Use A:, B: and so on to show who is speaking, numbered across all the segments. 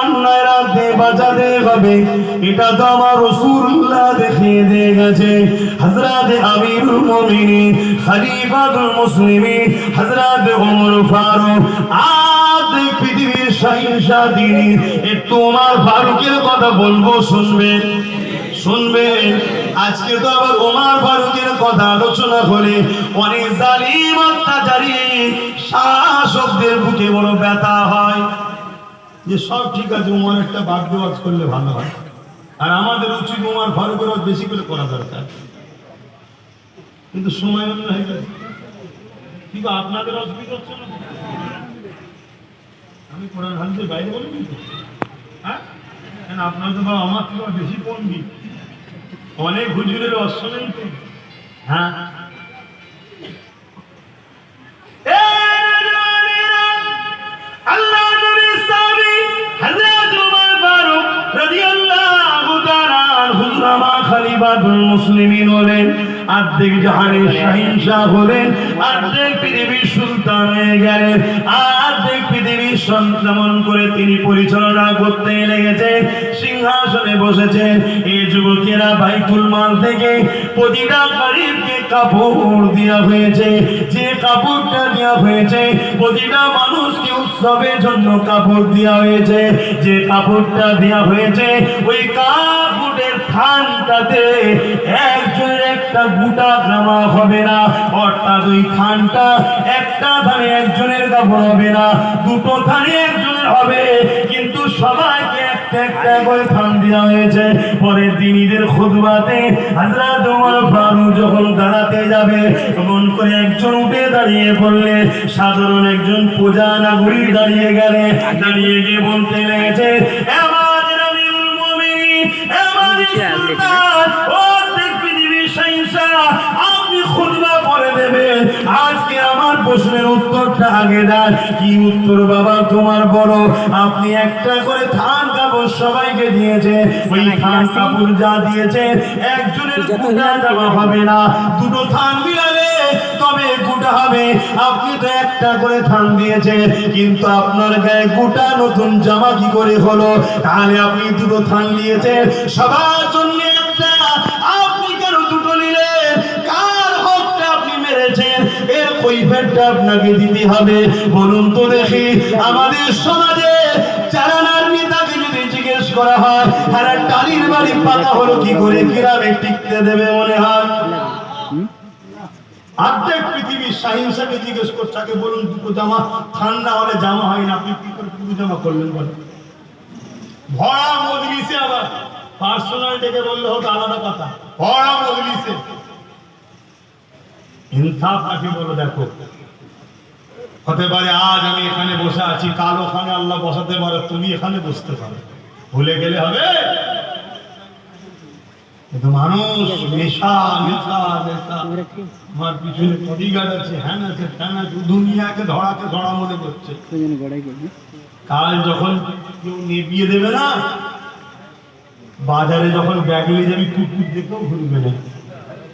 A: অন্যায় রাখতে বাঁচাতে হবে। এটা তো আমার রসুল্লাহ দেখিয়ে দিয়ে গেছে। হজরত আমিরুল মুমিনিন, খলিফাতুল মুসলিমিন হজরত ওমর ফারুক, আজ পৃথিবীর শাহিনশাহ তিনি একটু ফারুকের কথা বলব শুনবেন শুনবেন আজকে তো আবার ওমর ফারুকের কথা আলোচনা করে অনেক জালিম অত্যাচারী শাসকদের বুকে বড় ব্যথা হয়। যে সব ঠিক আছে, উমার একটা বাদ্য ওয়াজ করলে ভালো হয়। আর আমাদের উচিত উমার ওয়াজ বেশি করে করা দরকার। কিন্তু সময় অন্য হয়ে গেছে কিন্তু আপনাদের অসুবিধা হচ্ছে না? আমি কোরআন হাদিসের বাইরে বলিনি তো হ্যাঁ? কেন আপনার তো বাবা আমার থেকে বেশি পণ্ডিত। অনেক হুজুরের অশ্ব নেই তো। হ্যাঁ? মুসলিমিন হলেন অর্ধেক জাহানের শাহিনশাহ হলেন অর্ধেক পৃথিবীর সুলতান হয়ে গেলেন। অর্ধেক পৃথিবীর সন্ত্রামন করে তিনি পরিচালনা করতে লেগেছেন সিংহাসনে বসেছেন। এই যুবকেরা বাইতুল মাল থেকে প্রতিটা গরিবকে কাপড় দেওয়া হয়েছে, যে কাপড়টা দেওয়া হয়েছে, প্রতিটা মানুষকে উৎসবের জন্য কাপড় দেওয়া হয়েছে, যে কাপড়টা দেওয়া হয়েছে, ওই কাপড়ের থানটাতে একজনের একটা গোটা জামা হবে না, অর্থাৎ ওই থানটা একটা থানে একজনের কাপড় হবে না, দুটো থানে একজনের হবে। কিন্তু সবাইকে একজন সাধারণ একজন পূজা নাগরিক দাঁড়িয়ে গেলে, দাঁড়িয়ে গিয়ে বলতে লেগেছে আপনি খুতবা পড়ে দেবেন আজকে আমার প্রশ্নের উত্তরটা আগে দেন। কি উত্তর বাবা? তোমার বড়। আপনি একটা করে থান কাপড় সবাইকে দিয়েছে। ওই থান কাপড় যা দিয়েছে একজনের দেওয়া হবে না। দুটো থান মিলালে তবে গোটা হবে? আপনি তো একটা করে থান দিয়েছে কিন্তু আপনার গায়ে গোটা নতুন জামা কি করে হলো? তাহলে আপনি দুটো থান দিয়েছেন সবার জন্য কার আপনি মেরেছেন? এর আপনাকে দিতে হবে। বলুন তো দেখি, আমাদের সমাজে চালানার নেতাকে যদি জিজ্ঞেস করা হয়, তারা টালির বাড়ি পাতা হলো কি করে? গ্রামে টিকতে দেবে মনে হয়? অর্ধেক পৃথিবীর সাহিংসাকে জিজ্ঞেস করছে আগে বলুন, দুটো জামা ঠান্ডা হলে জামা হয় না, আপনি কি করে দুটো জামা করলেন বলেন? ভরা মজলিসে আবার পার্সোনাল ডেকে বললে হতো আলাদা কথা। ভরা মজলিসে। ইনসাফ কাকে বলো দেখো। হতে পারে আজ আমি এখানে বসে আছি, কাল ওখানে আল্লাহ বসাতে পারে, তুমি এখানে বসতে পারো। ভুলে গেলে হবে। মানুষ, নেশা নেশা নেশা। আমার পিছনে বডিগার্ড আছে, হ্যান আছে ফ্যান আছে দুনিয়াকে ধরা মনে করছে। কাল যখন কেউ নেবিয়ে দেবে না, বাজারে যখন ব্যাগ নিয়ে যাবি, কুকুর দেখেও ঘুরবে না।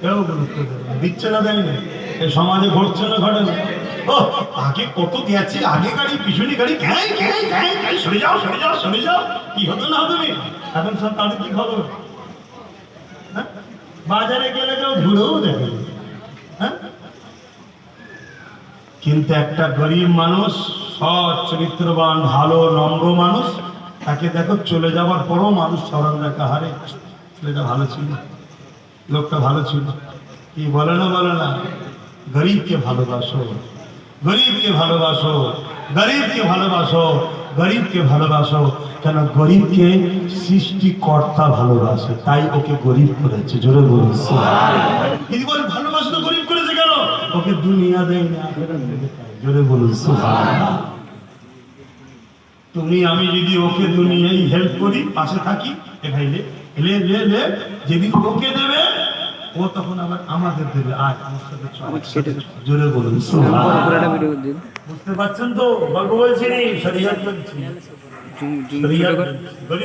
A: কেউ গুরুত্ব দেবে না। দিচ্ছে না দেয় না। এই সমাজে ঘটছে না ঘটে না। ও, আগে কত গেছে? আগে গাড়ি, পিছনে গাড়ি সরে যাও সরে যাও সরে যাও। কি হতো না হতো এখন সব তাদের কি খবর? বাজারে গেলে কেউ ঘুরেও দেখে। হ্যাঁ? কিন্তু একটা গরিব মানুষ, সৎ, চরিত্রবান, ভালো, নম্র মানুষ, তাকে দেখো চলে যাওয়ার পরও মানুষ স্মরণ রাখা হারে ছেলেটা ভালো ছিল, লোকটা ভালো ছিল। কি বলে না বলে না, গরিবকে ভালোবাসো গরিবকে ভালোবাসো গরিবকে ভালোবাসো। গরিবকে ভালোবাসো কেন গরিবকে সৃষ্টিকর্তা ভালোবাসে, তাই ওকে গরিব করেছে। জোরে বলছে ওকে দুনিয়া দেয়। জোরে তুমি, আমি যদি ওকে দুনিয়ায় হেল্প করি, পাশে থাকি যেদিন ওকে দেবে ও তখন আবার আমাদের দেবে। আমার সাথে চল, চল। জোরে বলুন। বুঝতে পারছেন তো? গল্প বলছি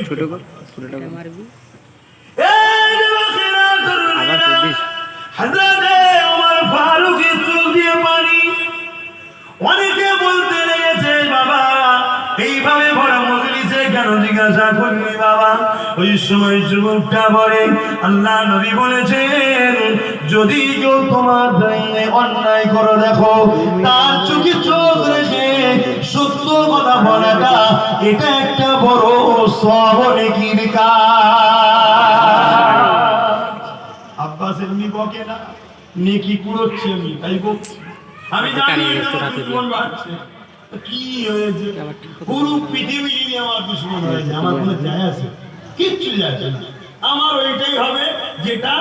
B: ছোট কর ছোট আবার
A: হযরতে ওই সময় যুবকটা বলে আল্লাহ নবী বলেছেন যদি কেউ তোমার জন্য অন্যায় করে দেখো তার চোখে চোখ রেখে সত্য কথা বলাটা এটা একটা বড় সব নেকির কাজ। আব্বাস এমনি বকে না নেকি কুড়োচ্ছে আমি তাই বকছি আমি জানি এটা আমার দুশ্মন বাড়ছে। কি হয়েছে? পুরো পৃথিবী যদি আমার দুশ্মন হয়ে আমার কোনো যায় আছে। কিচ্ছু যাচ্ছে না। আমার ওইটাই হবে যেটা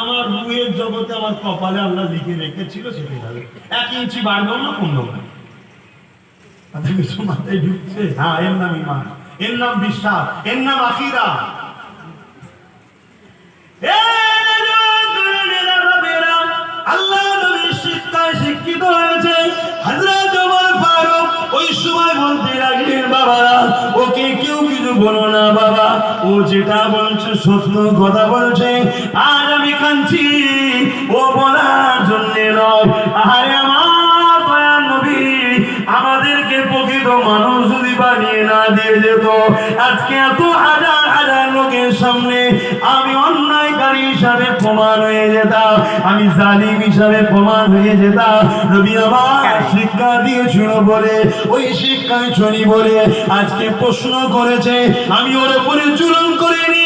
A: আমার মুয়ের জগতে আমার কপালে আল্লাহ লিখে রেখেছিল সেটাই হবে। এক ইঞ্চি বাড়বে না পূর্ণ কিছু মাথায় ঢুকছে? হ্যাঁ এর নাম ইমান। এর নাম বিশ্বাস। এর নাম আকিরা আল্লাহ ও যেটা বলছে, সত্য কথা বলছে, আর আমি কাঁদছি। ও বলার জন্যে নয়। আরে আমার দয়ার নবী, আমাদেরকে প্রকৃত মানুষ যদি বানিয়ে না দিয়ে যেত, আজকে এত হাজার হাজার লোকের সামনে আমি হিসাবে প্রমাণ হয়ে যেতাম। আমি জালিম হিসাবে প্রমাণ হয়ে যেতাম। নবী আমার শিক্ষা দিয়েছিল বলে, ওই শিক্ষায় চলি বলে আজকে প্রশ্ন করেছে। আমি ওর উপরে চুলন করিনি।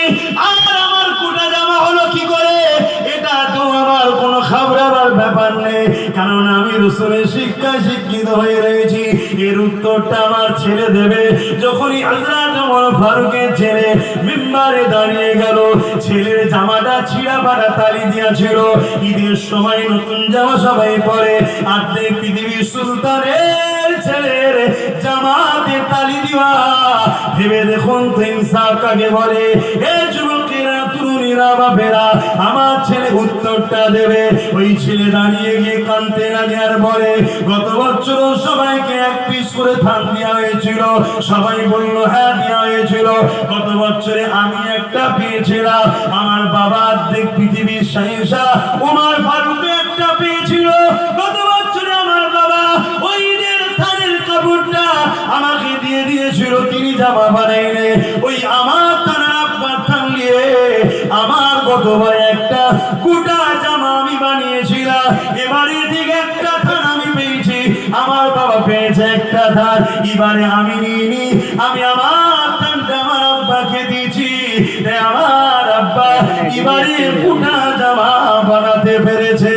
A: খাবরাবার ব্যাপার নেই, কারণ আমি রসুলের শিক্ষায় শিক্ষিত হয়ে রয়েছি। এর উত্তরটা আমার ছেলে দেবে। যখনই হযরত ওমর ফারুকের ছেলে মিম্বারে দাঁড়িয়ে গেল, ছেলের জামাটা ছিঁড়া পাড়া তালি দিয়েছিল। ঈদের সময় নতুন জামা সবাই পরে, আর্ধেক পৃথিবীর সুলতানের ছেলের জামাতে তালি দিবা ভেবে দেখুন তো ইনসাফ কাকে বলে? এ তরুণীরা বাপেরা আমার ছেলে উত্তরটা দেবে। ওই ছেলে দাঁড়িয়ে গিয়ে কানতে লাগে আর বলে, গত বছর সবাইকে এক পিস করে থান দেওয়া হয়েছিল। সবাই বলল হ্যাঁ দেওয়া হয়েছিল। গত বছরে আমি একটা পেয়েছিলাম। আমার বাবা অর্ধেক পৃথিবীর সাহিংসা, উমার ফারুক একটা পেয়েছিল। গত বছরে আমার বাবা ওই থানের কাপড়টা আমাকে দিয়ে দিয়েছিল। তিনি জামা বানাইলে গোটা জামা আমি বানিয়েছিলাম। এবারে থেকে একটা ধান আমি পেয়েছি। আমার বাবা পেয়েছে একটা ধান। এবারে আমি নিইনি। আমি আমার ধানটা আমার আব্বাকে দিয়েছি। আমার আব্বা, এবারে গোটা জামা বানাতে পেরেছে।